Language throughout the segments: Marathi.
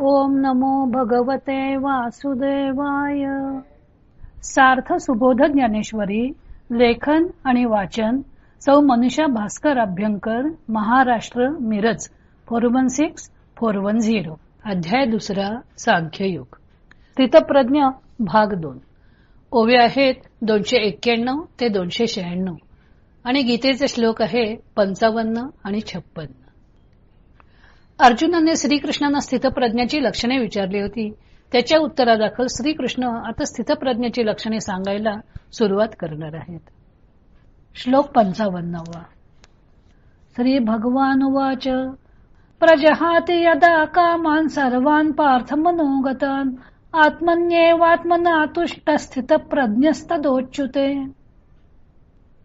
ओम नमो भगवते वासुदेवाय. सार्थ सुबोध ज्ञानेश्वरी लेखन आणि वाचन Sau Manusha Bhaskar Abhyankar Maharashtra Miraj four one six four one zero अध्याय दुसरा सांख्ययुग. स्थितप्रज्ञ भाग दोन. ओवे आहेत दोनशे एक्क्याण्णव ते दोनशे शहाण्णव. आणि गीतेचे श्लोक आहे पंचावन्न आणि छप्पन्न अर्जुनाने श्रीकृष्णांना स्थितप्रज्ञाची लक्षणे विचारली होती. त्याच्या उत्तरादाखल श्रीकृष्ण आता स्थितप्रज्ञाची लक्षणे सांगायला सुरुवात करणार आहेत. श्लोक पंचावन्नवा. श्री भगवान वाच. प्रजहाती यदा कामान सर्वान पार्थ मनोगतान आत्मन्येवात्मना तुष्ट स्थित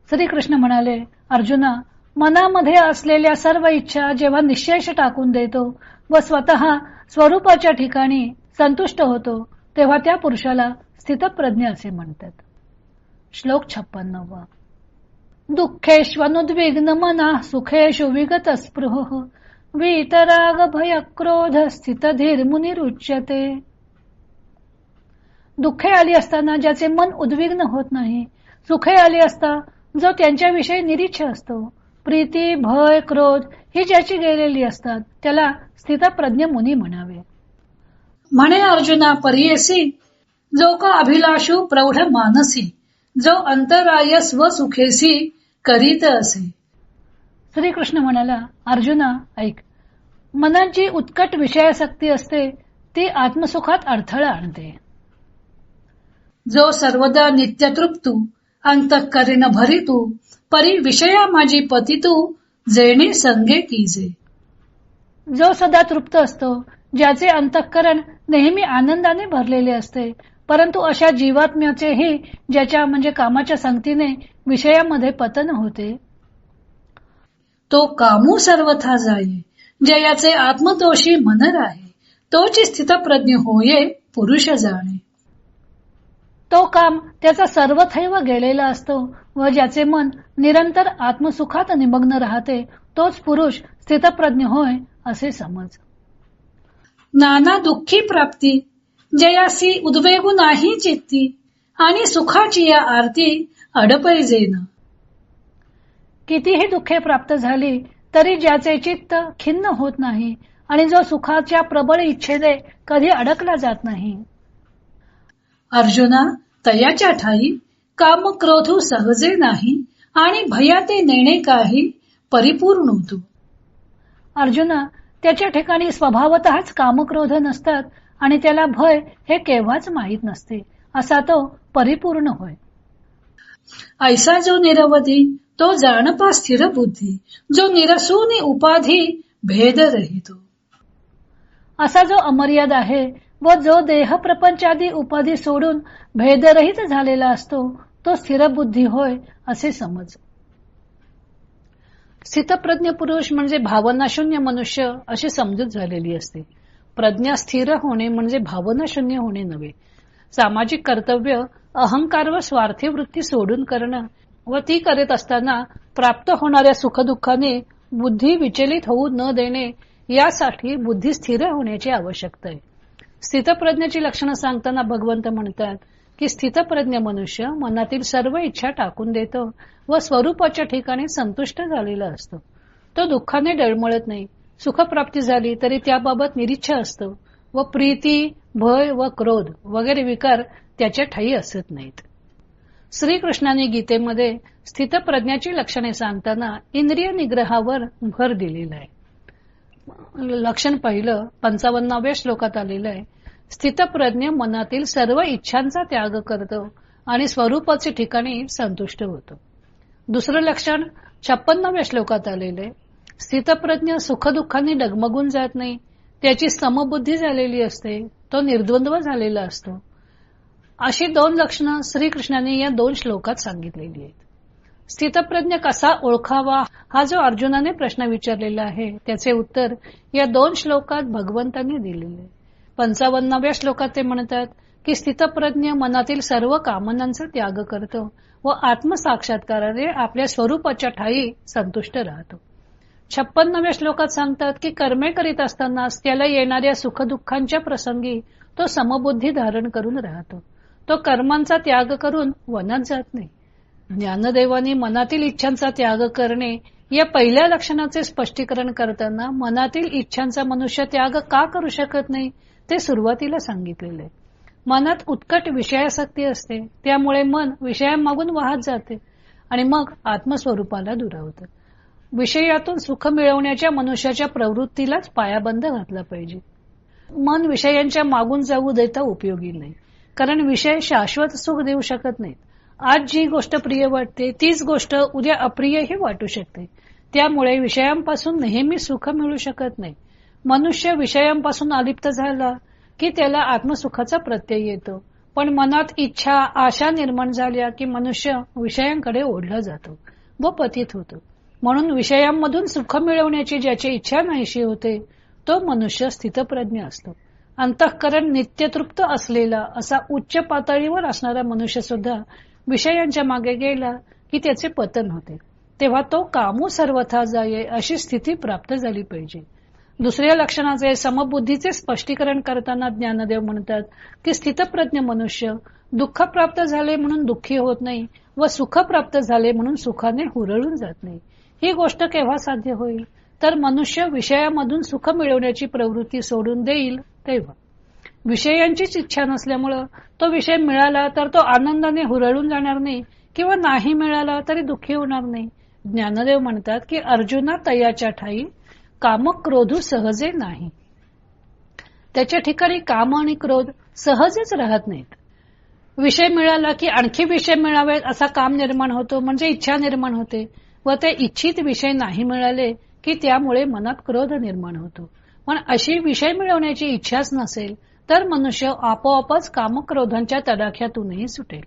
श्रीकृष्ण म्हणाले अर्जुना मनामध्ये असलेल्या सर्व इच्छा जेव्हा निशेष टाकून देतो व स्वतः स्वरूपाच्या ठिकाणी संतुष्ट होतो तेव्हा त्या पुरुषाला स्थितप्रज्ञ असे म्हणतात. श्लोक छप्पन्नवा. दुःखेष्वनुद्विग्न मना सुखेषु विगत स्पृह वीतराग भय क्रोध स्थित धीर मुनिरुच्यते दुःखे आली असताना ज्याचे मन उद्विग्न होत नाही सुखे आली असता जो त्यांच्याविषयी निरीच्छ असतो प्रीती भय क्रोध ही ज्याची गेलेली असतात त्याला स्थितप्रज्ञ मुनी म्हणावे. म्हणे अर्जुना परियसी जो का अभिलाषू प्रौढ मानसी जो अंतराय स्वसुखेसी करीत असे. श्रीकृष्ण म्हणाला अर्जुना ऐक. मनाची उत्कट विषयासक्ती असते ती आत्मसुखात अडथळा आणते. जो सर्वदा नित्यतृप्तू अंतकरीन भरितू परी विषया माझी पतितू जेणे संगे कीजे. जो सदा तृप्त असतो ज्याचे अंतःकरण नेहमी आनंदाने भरलेले असते परंतु अशा जीवात्म्याचेही ज्याच्या म्हणजे कामाच्या संगतीने विषयामध्ये पतन होते. तो कामू सर्वथा जाये जयाचे आत्मदोषी मन राहे तोची स्थितप्रज्ञ होये पुरुष जाणे. तो काम त्याचा सर्वथैव गेलेला असतो व ज्याचे मन निरंतर आत्मसुखात निमग्न राहते तोच पुरुष स्थितप्रज्ञ होय असे समज. नाना दुःखी प्राप्ती जयासी उद्वेगू नाही चित्ती आणि सुखाची या आरती अडपैजेन कितीही दुःखे प्राप्त झाली तरी ज्याचे चित्त खिन्न होत नाही आणि जो सुखाच्या प्रबळ इच्छेने कधी अडकला जात नाही. अर्जुना तयाच्या ठाई काम क्रोधू सहजे नाही आणि भयाते नेणे काही परिपूर्ण होतो. अर्जुना त्याच्या ठिकाणी स्वभावतःच कामक्रोध नसतात आणि त्याला भय हे केव्हाच माहीत नसते असा तो परिपूर्ण होय. ऐसा जो निरवधी तो जाणपा स्थिर बुद्धी जो निरसूनी उपाधी भेद रहितो. असा जो अमर्याद आहे व जो देह प्रपंचादी उपाधी सोडून भेदरहित झालेला असतो तो स्थिर बुद्धी होय असे समज. स्थितप्रज्ञ पुरुष म्हणजे भावनाशून्य मनुष्य अशी समजूत झालेली असते. प्रज्ञा स्थिर होणे म्हणजे भावनाशून्य होणे नव्हे. सामाजिक कर्तव्य अहंकार व स्वार्थी वृत्ती सोडून करणं व ती करीत असताना प्राप्त होणाऱ्या सुखदुःखाने बुद्धी विचलित होऊ न देणे यासाठी बुद्धी स्थिर होण्याची आवश्यकता आहे. स्थितप्रज्ञाची लक्षणं सांगताना भगवंत म्हणतात की स्थितप्रज्ञ मनुष्य मनातील सर्व इच्छा टाकून देतो व स्वरूपाच्या ठिकाणी संतुष्ट झालेला असतो. तो दुःखाने डळमळत नाही सुखप्राप्ती झाली तरी त्याबाबत निरीच्छ असतो व प्रीती भय व क्रोध वगैरे विकार त्याच्या ठाई असत नाहीत. श्रीकृष्णाने गीतेमध्ये स्थितप्रज्ञाची लक्षणे सांगताना इंद्रिय निग्रहावर भर दिलेला आहे. लक्षण पहिलं पंचावन्नाव्या श्लोकात आलेलं आहे. स्थितप्रज्ञ मनातील सर्व इच्छांचा त्याग करतो आणि स्वरूपाचे ठिकाणी संतुष्ट होतो. दुसरं लक्षण छप्पन्नाव्या श्लोकात आलेले. स्थितप्रज्ञ सुखदुःखांनी डगमगून जात नाही. त्याची समबुद्धी झालेली असते. तो निर्द्वंद्व झालेला असतो. अशी दोन लक्षणं श्रीकृष्णाने या दोन श्लोकात सांगितलेली आहेत. स्थितप्रज्ञ कसा ओळखावा हा जो अर्जुनाने प्रश्न विचारलेला आहे त्याचे उत्तर या दोन श्लोकात भगवंतांनी दिलेले पंचावन्नाव्या श्लोकात ते म्हणतात की स्थितप्रज्ञ मनातील सर्व कामनांचा त्याग करतो व आत्मसाक्षात्काराने आपल्या स्वरूपाच्या ठाई संतुष्ट राहतो. छप्पन्नव्या श्लोकात सांगतात की कर्मे करीत असताना त्याला येणाऱ्या सुखदुःखांच्या प्रसंगी तो समबुद्धी धारण करून राहतो. तो कर्मांचा त्याग करून वनात जात नाही. ज्ञानदेवानी मनातील इच्छांचा त्याग करणे या पहिल्या लक्षणाचे स्पष्टीकरण करताना मनातील इच्छांचा मनुष्य त्याग का करू शकत नाही? ते सुरुवातीला सांगितलेले. मनात उत्कट विषयासक्ती असते त्यामुळे मन विषयामागून वाहत जाते आणि मग आत्मस्वरूपाला दुरावतं. विषयातून सुख मिळवण्याच्या मनुष्याच्या प्रवृत्तीलाच पायाबंद घातला पाहिजे. मन विषयांच्या मागून जाऊ देता उपयोगी नाही कारण विषय शाश्वत सुख देऊ शकत नाहीत. आज जी गोष्ट प्रिय वाटते तीच गोष्ट उद्या अप्रियही वाटू शकते. त्यामुळे विषयांपासून नेहमी सुख मिळू शकत नाही. मनुष्य विषयांपासून अलिप्त झाला की त्याला आत्मसुखाचा प्रत्यय येतो. पण मनात इच्छा आशा निर्माण झाल्या की मनुष्य विषयांकडे ओढला जातो व पतित होतो. म्हणून विषयांमधून सुख मिळवण्याची ज्याची इच्छा नाहीशी होते तो मनुष्य स्थितप्रज्ञ असतो. अंतःकरण नित्यतृप्त असलेला असा उच्च पातळीवर असणारा मनुष्य सुद्धा विषयांच्या मागे गेला की त्याचे पतन होते. तेव्हा तो कामू सर्वथा जाये अशी स्थिती प्राप्त झाली पाहिजे. दुसऱ्या लक्षणाचे समबुद्धीचे स्पष्टीकरण करताना ज्ञानदेव म्हणतात की स्थितप्रज्ञ मनुष्य दुःख प्राप्त झाले म्हणून दुःखी होत नाही व सुख प्राप्त झाले म्हणून सुखाने हुरळून जात नाही. ही गोष्ट केव्हा साध्य होईल? तर मनुष्य विषयामधून सुख मिळवण्याची प्रवृत्ती सोडून देईल तेव्हा. विषयांचीच इच्छा नसल्यामुळं तो विषय मिळाला तर तो आनंदाने हुरळून जाणार नाही किंवा नाही मिळाला तरी दुःखी होणार नाही. ज्ञानदेव म्हणतात की अर्जुना तयाच्या ठाई कामक्रोधू सहजे नाही. त्याच्या ठिकाणी काम आणि क्रोध सहजच राहत नाहीत. विषय मिळाला की आणखी विषय मिळावेत असा काम निर्माण होतो म्हणजे इच्छा निर्माण होते व ते इच्छित विषय नाही मिळाले की त्यामुळे मनात क्रोध निर्माण होतो. पण अशी विषय मिळवण्याची इच्छाच नसेल तर मनुष्य आपोआपच कामक्रोधांच्या तडाख्यातूनही सुटेल.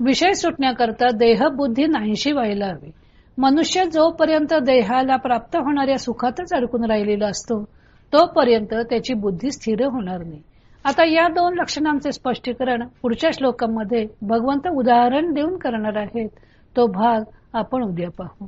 विषय सुटण्याकरता देह बुद्धी नाहीशी व्हायला हवी. मनुष्य जोपर्यंत देहाला प्राप्त होणाऱ्या सुखातच अडकून राहिलेला असतो तोपर्यंत त्याची बुद्धी स्थिर होणार नाही. आता या दोन लक्षणांचे स्पष्टीकरण पुढच्या श्लोकामध्ये भगवंत उदाहरण देऊन करणार आहेत. तो भाग आपण उद्या पाहू.